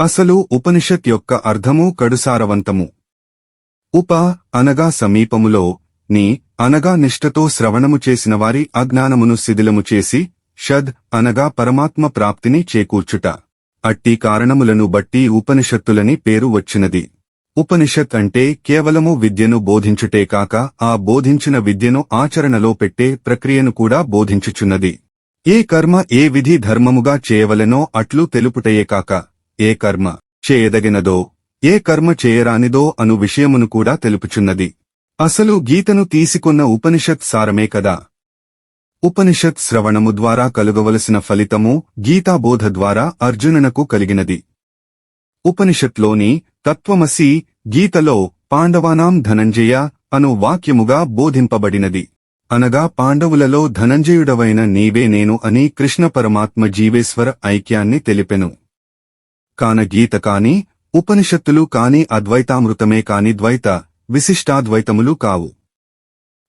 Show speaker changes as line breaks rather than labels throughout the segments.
అసలు ఉపనిషత్ యొక్క అర్థము కడుసారవంతము. ఉప అనగా సమీపములో నీ అనగా నిష్ఠతో శ్రవణము చేసినవారి అజ్ఞానమును శిథిలము చేసి షద్ అనగా పరమాత్మ ప్రాప్తిని చేకూర్చుట. అట్టి కారణములను బట్టి ఉపనిషత్తులని పేరు వచ్చినది. ఉపనిషత్ అంటే కేవలము విద్యను బోధించుటే కాక ఆ బోధించిన విద్యను ఆచరణలో పెట్టే ప్రక్రియను కూడా బోధించుచున్నది. ఏ కర్మ ఏ విధి ధర్మముగా చేయవలెనో అట్లు తెలుపుటయే కాక. ఏ కర్మ చేయదగినదో ఏ కర్మ చేయరానిదో అను విషయమును కూడా తెలుపుచున్నది. అసలు గీతను తీసుకున్న ఉపనిషత్ సారమే కదా? ఉపనిషత్ శ్రవణము ద్వారా కలుగవలసిన ఫలితము గీతాబోధ ద్వారా అర్జునునకు కలిగినది. ఉపనిషత్లోని తత్వమసి గీతలో పాండవానాం ధనంజయ అను వాక్యముగా బోధింపబడినది. అనగా పాండవులలో ధనంజయుడవైన నీవే నేను అని కృష్ణ పరమాత్మ జీవేశ్వర ఐక్యాన్ని తెలిపెను. కాన గీత కాని ఉపనిషత్తులు కాని అద్వైతామృతమే కాని ద్వైత విశిష్టాద్వైతములు కావు.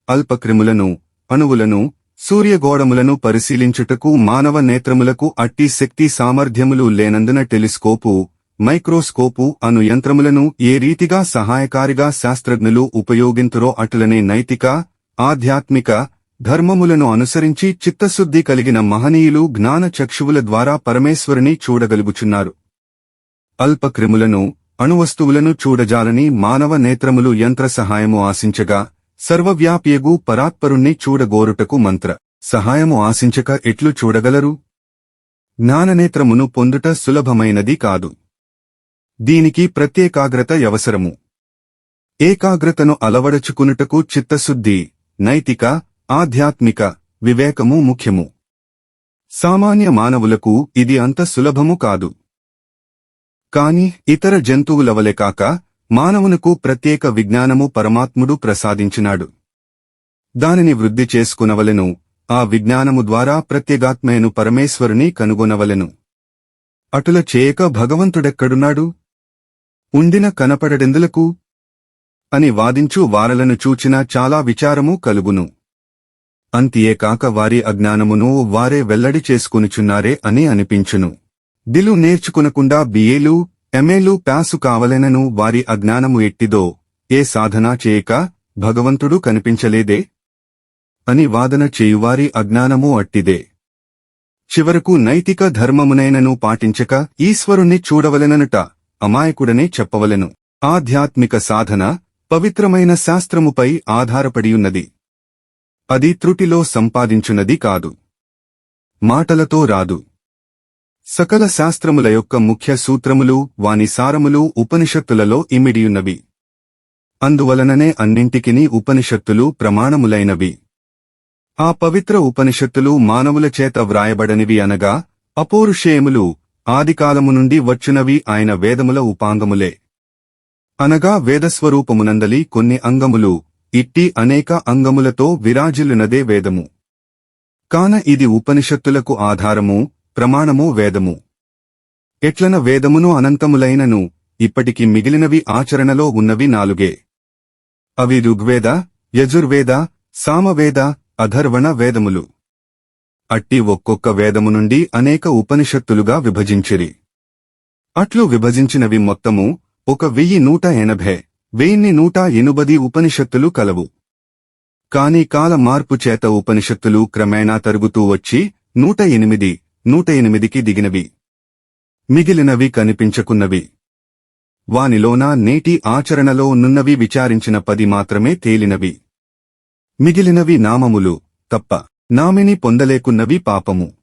అల్పక్రిములను అణువులను సూర్యగోడములను పరిశీలించుటకు మానవ నేత్రములకు అట్టి శక్తి సామర్థ్యములు లేనందున టెలిస్కోపు మైక్రోస్కోపు అను యంత్రములను ఏ రీతిగా సహాయకారిగా శాస్త్రజ్ఞులు ఉపయోగింతురో అటులనే నైతిక ఆధ్యాత్మిక ధర్మములను అనుసరించి చిత్తశుద్ధి కలిగిన మహనీయులు జ్ఞాన చక్షువుల ద్వారా పరమేశ్వరుని చూడగలుగుచున్నారు. అల్పక్రిములను అణువస్తువులను చూడజాలని మానవ నేత్రములు యంత్ర సహాయము ఆశించగా సర్వవ్యాప్యగు పరాత్పరుణ్ణి చూడగోరుటకు మంత్ర సహాయము ఆశించక ఎట్లు చూడగలరు? జ్ఞాననేత్రమును పొందుట సులభమైనది కాదు. దీనికి ప్రత్యేకాగ్రత అవసరము ఏకాగ్రతను అలవడచుకునుటకు చిత్తశుద్ధి నైతిక ఆధ్యాత్మిక వివేకము ముఖ్యము. సామాన్య మానవులకు ఇది అంత సులభము కాదు. కాని ఇతర జంతువులవలే కాక మానవునకు ప్రత్యేక విజ్ఞానము పరమాత్ముడు ప్రసాదించినాడు. దానిని వృద్ధి చేసుకునవలెను ఆ విజ్ఞానము ద్వారా ప్రత్యేగాత్మయను పరమేశ్వరుని కనుగొనవలెను. అటుల చేయక భగవంతుడెక్కడున్నాడు? ఉండిన కనపడడెందులకు అని వాదించు వారలను చూచిన చాలా విచారము కలుగును. అంతియే కాక వారి అజ్ఞానమును వారే వెల్లడి చేసుకునుచున్నారే అని అనిపించును. దిలు నేర్చుకునకుండా బిఏలు ఎమేలు ప్యాసు కావలెనను వారి అజ్ఞానము ఎట్టిదో ఏ సాధనా చేయక భగవంతుడు కనిపించలేదే? అని వాదన చేయువారి అజ్ఞానము అట్టిదే. చివరకు నైతిక ధర్మమునైనను పాటించక ఈశ్వరుణ్ణి చూడవలెననుట అమాయకుడనే చెప్పవలెను. ఆధ్యాత్మిక సాధన పవిత్రమైన శాస్త్రముపై ఆధారపడియున్నది. అది త్రుటిలో సంపాదించున్నది కాదు. మాటలతో రాదు. సకల శాస్త్రముల యొక్క ముఖ్య సూత్రములు వాని సారములు ఉపనిషత్తులలో ఇమిడియున్నవి. అందువలననే అన్నింటికిని ఉపనిషత్తులు ప్రమాణములైనవి. ఆ పవిత్ర ఉపనిషత్తులు మానవుల చేత వ్రాయబడనివి అనగా అపౌరుషేయములు ఆదికాలము నుండి వచ్చునవి ఆయన వేదముల ఉపాంగములే. అనగా వేదస్వరూపమునందలి కొన్ని అంగములు ఇట్టి అనేక అంగములతో విరాజిల్లునదే వేదము. కాన ఇది ఉపనిషత్తులకు ఆధారము ప్రమాణము వేదము. ఎట్లన వేదమును అనంతములైనను ఇప్పటికి మిగిలినవి ఆచరణలో ఉన్నవి నాలుగే. అవి ఋగ్వేద యజుర్వేద సామవేద అధర్వణ వేదములు. అట్టి ఒక్కొక్క వేదము నుండి అనేక ఉపనిషత్తులుగా విభజించిరి. అట్లు విభజించినవి మొత్తము ఒక వెయ్యి నూట ఎనభై వెయ్యిన్ని నూట ఎనుబది ఉపనిషత్తులు కలవు. కాని కాల మార్పు చేత ఉపనిషత్తులు క్రమేణా తరుగుతూ వచ్చి నూట ఎనిమిది. నూట ఎనిమిదికి దిగినవి. మిగిలినవి కనిపించకున్నవి. వానిలోన నేటి ఆచరణలో నున్నవి విచారించిన పది మాత్రమే తేలినవి. మిగిలినవి నామములు తప్ప నామిని పొందలేకున్నవి పాపము.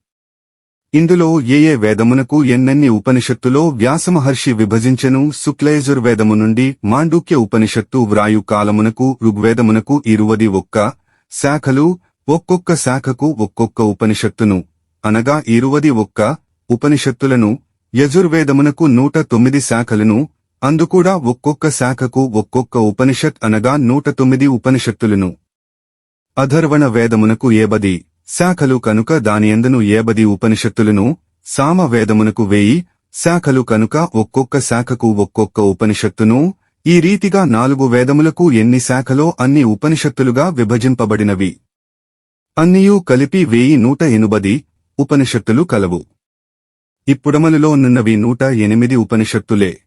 ఇందులో ఏ ఏ వేదమునకు ఎన్నెన్ని ఉపనిషత్తులో వ్యాసమహర్షి విభజించెను? శుక్లయజుర్వేదము నుండి మాండూక్య ఉపనిషత్తు వ్రాయు కాలమునకు ఋగ్వేదమునకు ఇరువది ఒక్క శాఖలు ఒక్కొక్క శాఖకు ఒక్కొక్క ఉపనిషత్తును. అనగా ఇరువది ఒక్క ఉపనిషత్తులను యజుర్వేదమునకు నూట తొమ్మిది శాఖలను అందుకూడా ఒక్కొక్క శాఖకు ఒక్కొక్క ఉపనిషత్ అనగా నూట తొమ్మిది ఉపనిషత్తులను. అధర్వణ వేదమునకు ఏబది శాఖలు కనుక దానియందును ఏబది ఉపనిషత్తులను సామవేదమునకు వేయి శాఖలు కనుక ఒక్కొక్క శాఖకు ఒక్కొక్క ఉపనిషత్తును ఈ రీతిగా నాలుగు వేదములకు ఎన్ని శాఖలో అన్ని ఉపనిషత్తులుగా విభజింపబడినవి. అన్నియూ కలిపి వేయి నూట ఎనుబది ఉపనిషత్తులు కలవు. ఇప్పుడమలులో నున్నవి నూట ఎనిమిది ఉపనిషత్తులే.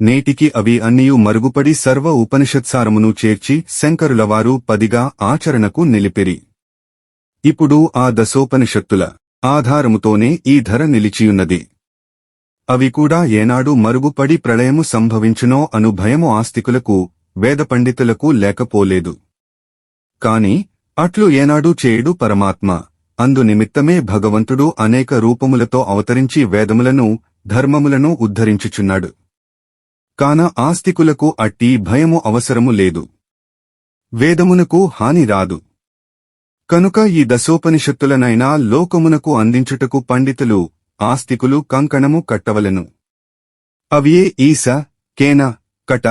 నేటికి అవి అన్నియు మరుగుపడి సర్వ ఉపనిషత్సారమును చేర్చి శంకరులవారు పదిగా ఆచరణకు నిలిపిరి. ఇప్పుడు ఆ దశోపనిషత్తుల ఆధారముతోనే ఈ ధర నిలిచియున్నది. అవి కూడా ఏనాడు మరుగుపడి ప్రళయము సంభవించునో అను భయము ఆస్తికులకు వేద పండితులకు లేకపోలేదు. కాని అట్లు ఏనాడు చేయుడు పరమాత్మ. అందు నిమిత్తమే భగవంతుడు అనేక రూపములతో అవతరించి వేదములను ధర్మములను ఉద్ధరించుచున్నాడు. కాన ఆస్తికులకు అట్టి భయము అవసరము లేదు. వేదమునకు హాని రాదు. కనుక ఈ దశోపనిషత్తులనైనా లోకమునకు అందించుటకు పండితులు ఆస్తికులు కంకణము కట్టవలెను. అవియే ఈస కేన కట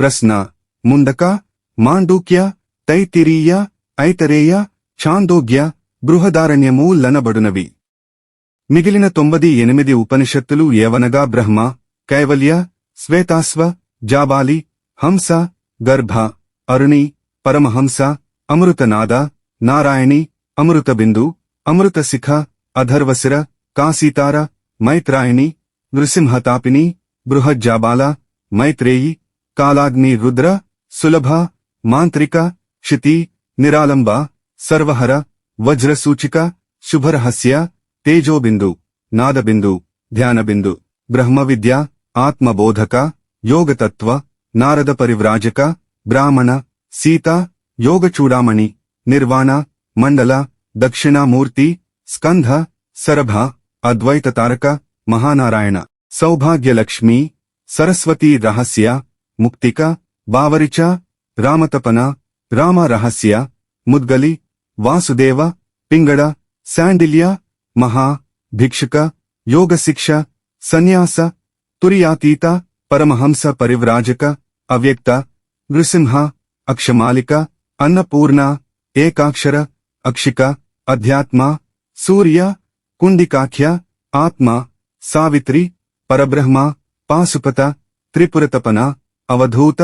ప్రశ్న ముండక మాండూక్య తైతిరీయ ఐతరేయ ఛాందోగ్య బృహదారణ్యము లనబడునవి. మిగిలిన తొంభది ఎనిమిది ఉపనిషత్తులు ఏవనగా బ్రహ్మ కైవల్య శ్వేతాస్వ జాబాలి హంస గర్భ అరుణి పరమహంస అమృతనాద నారాయణి అమృతబిందు అమృతశిఖ అధర్వశిర కాశీతార మైత్రాయణి నృసింహతాపిని బృహజ్జాబాల మైత్రేయి కాలాగ్ని రుద్ర సులభ మాంత్రిక క్షితి నిరాలంబ సర్వహర వజ్రసూచిక శుభరహస్య తేజోబిందు నాదబిందు ధ్యానబిందు బ్రహ్మవిద్య ఆత్మబోధక యోగతత్వ నారద పరివ్రాజక బ్రాహ్మణ సీత యోగచూడామణి నిర్వాణ మండల దక్షిణామూర్తి స్కంధ సరభ అద్వైత తారక మహానారాయణ సౌభాగ్యలక్ష్మి సరస్వతీ రహస్య ముక్తిక బావరిచ రామతపన రామ రహస్య ముద్గలి वासुदेव पिंगड़ सैंडिलिया महा भिक्षुक योग शिक्षा सन्यास तुरीयातीत परमहंस परिव्राजक अव्यक्त नृसिंह अक्षमालिक अन्नपूर्ण एकाक्षर अक्षिक अध्यात्मा सूर्य कुंडिकाख्य आत्मा सावित्री परब्रह्मा पाशुपत त्रिपुरतपना अवधूत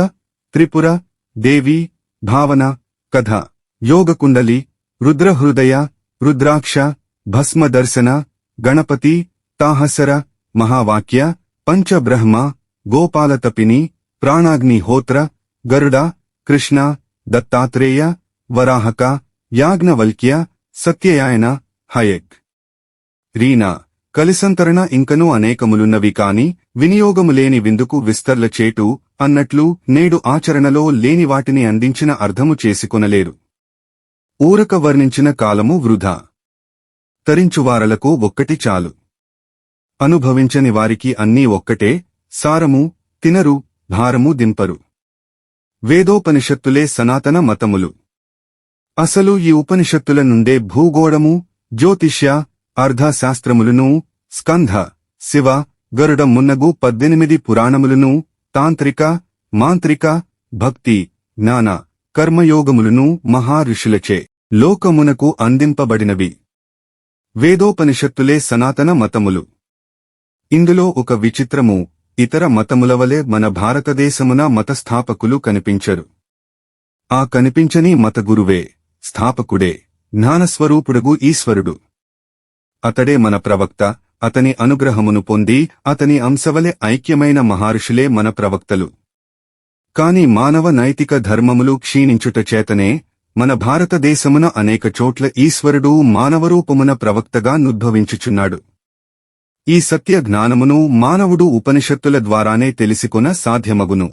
त्रिपुर देवी भावना कथा योगकुंडली రుద్రహృదయ రుద్రాక్ష భస్మదర్శన గణపతి తాహసర మహావాక్య పంచబ్రహ్మ గోపాలతపిని ప్రాణాగ్నిహోత్ర గరుడ కృష్ణ దత్తాత్రేయ వరాహక యాజ్ఞవల్క్య సత్యయాయన హయక్ రీనా కలిసంతరణ ఇంకనూ అనేకములున్నవి కాని వినియోగము లేని విందుకు విస్తర్ల చేటు అన్నట్లు నేడు ఆచరణలో లేని వాటిని అందించిన అర్థము చేసుకొనలేరు ఊరక వర్ణించిన కాలము వృధా. తరించువారలకు ఒక్కటి చాలు. అనుభవించని వారికి అన్నీ ఒక్కటే సారము తినరు భారము దింపరు. వేదోపనిషత్తులే సనాతన మతములు. అసలు ఈ ఉపనిషత్తుల నుండే భూగోళము జ్యోతిష్య అర్ధశాస్త్రములను స్కంధ శివ గరుడ మున్నగు పద్దెనిమిది పురాణములను తాంత్రిక మాంత్రిక భక్తి జ్ఞాన కర్మయోగములను మహారుషులచే లోకమునకు అందింపబడినవి. వేదోపనిషత్తులే సనాతన మతములు. ఇందులో ఒక విచిత్రము ఇతర మతములవలే మన భారతదేశమున మతస్థాపకులు కనిపించరు. ఆ కనిపించని మతగురువే స్థాపకుడే జ్ఞానస్వరూపుడుగు ఈశ్వరుడు. అతడే మన ప్రవక్త అతని అనుగ్రహమును పొంది అతని అంశవలె ఐక్యమైన మహర్షులే మన ప్రవక్తలు. కాని మానవ నైతిక ధర్మములు క్షీణించుట చేతనే మన భారతదేశమున అనేక చోట్ల ఈశ్వరుడు మానవరూపమున ప్రవక్తగా నుద్భవించుచున్నాడు ఈ సత్య జ్ఞానమును మానవుడు ఉపనిషత్తుల ద్వారానే తెలిసికొన సాధ్యమగును.